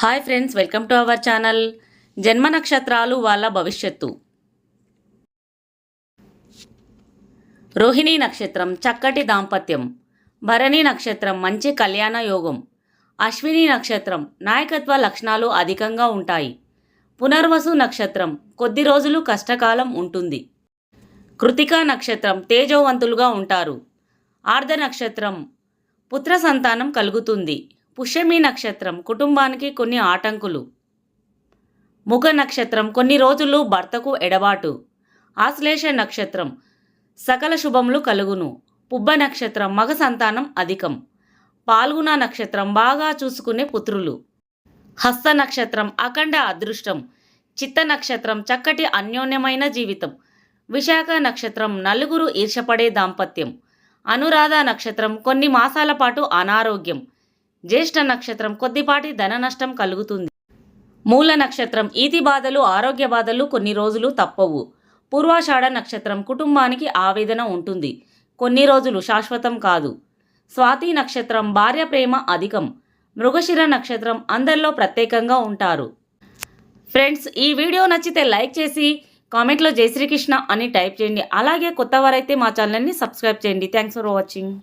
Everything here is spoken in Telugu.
Hi friends welcome to our channel. జన్మ నక్షత్రాలు వాళ్ళ భవిష్యత్తు. రోహిణి నక్షత్రం చక్కటి దాంపత్యం. భరణి నక్షత్రం మంచి కళ్యాణ యోగం. అశ్విని నక్షత్రం నాయకత్వ లక్షణాలు అధికంగా ఉంటాయి. పునర్వసు నక్షత్రం కొద్ది రోజులు కష్టకాలం ఉంటుంది. కృతికా నక్షత్రం తేజోవంతులుగా ఉంటారు. ఆర్ధ నక్షత్రం పుత్ర సంతానం కలుగుతుంది. పుష్యమి నక్షత్రం కుటుంబానికి కొన్ని ఆటంకులు. ముఖ నక్షత్రం కొన్ని రోజులు భర్తకు ఎడబాటు. ఆశ్లేష నక్షత్రం సకల శుభములు కలుగును. పుబ్బ నక్షత్రం మగ సంతానం అధికం. పాల్గొన నక్షత్రం బాగా చూసుకునే పుత్రులు. హస్త నక్షత్రం అఖండ అదృష్టం. చిత్త నక్షత్రం చక్కటి అన్యోన్యమైన జీవితం. విశాఖ నక్షత్రం నలుగురు ఈర్షపడే దాంపత్యం. అనురాధ నక్షత్రం కొన్ని మాసాల పాటు అనారోగ్యం. జ్యేష్ఠ నక్షత్రం కొద్దిపాటి ధన నష్టం కలుగుతుంది. మూల నక్షత్రం ఈతి బాధలు ఆరోగ్య బాధలు కొన్ని రోజులు తప్పవు. పూర్వాషాఢ నక్షత్రం కుటుంబానికి ఆవేదన ఉంటుంది. కొన్ని రోజులు శాశ్వతం కాదు. స్వాతి నక్షత్రం భార్య ప్రేమ అధికం. మృగశిర నక్షత్రం అందరిలో ప్రత్యేకంగా ఉంటారు. ఫ్రెండ్స్ ఈ వీడియో నచ్చితే లైక్ చేసి కామెంట్లో జై శ్రీకృష్ణ అని టైప్ చేయండి. అలాగే కొత్త వారైతే మా ఛానల్ని సబ్స్క్రైబ్ చేయండి. Thanks for watching.